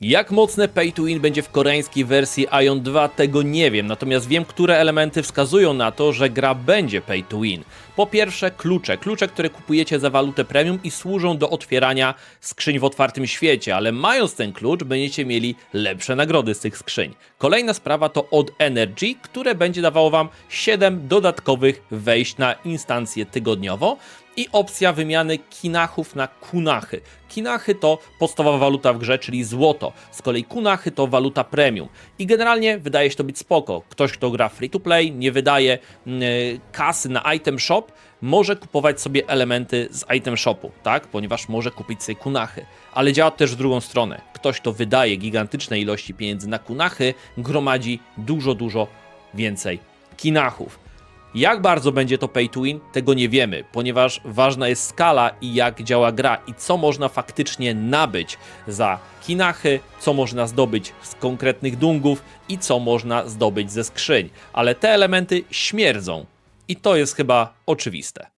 Jak mocne pay to win będzie w koreańskiej wersji Ion 2, tego nie wiem, natomiast wiem, które elementy wskazują na to, że gra będzie pay to win. Po pierwsze, klucze. Klucze, które kupujecie za walutę premium i służą do otwierania skrzyń w otwartym świecie, ale mając ten klucz, będziecie mieli lepsze nagrody z tych skrzyń. Kolejna sprawa to od Energy, które będzie dawało Wam 7 dodatkowych wejść na instancję tygodniowo i opcja wymiany kinachów na kunachy. Kinachy to podstawowa waluta w grze, czyli złoto. Z kolei kunachy to waluta premium. I generalnie wydaje się to być spoko. Ktoś, kto gra free to play, nie wydaje mm, kasy na item shop, może kupować sobie elementy z item shopu, tak? Ponieważ może kupić sobie kunachy. Ale działa też w drugą stronę. Ktoś, kto wydaje gigantyczne ilości pieniędzy na kunachy, gromadzi dużo, dużo więcej kinachów. Jak bardzo będzie to pay to win, tego nie wiemy, ponieważ ważna jest skala i jak działa gra i co można faktycznie nabyć za kinachy, co można zdobyć z konkretnych dungów i co można zdobyć ze skrzyń. Ale te elementy śmierdzą i to jest chyba oczywiste.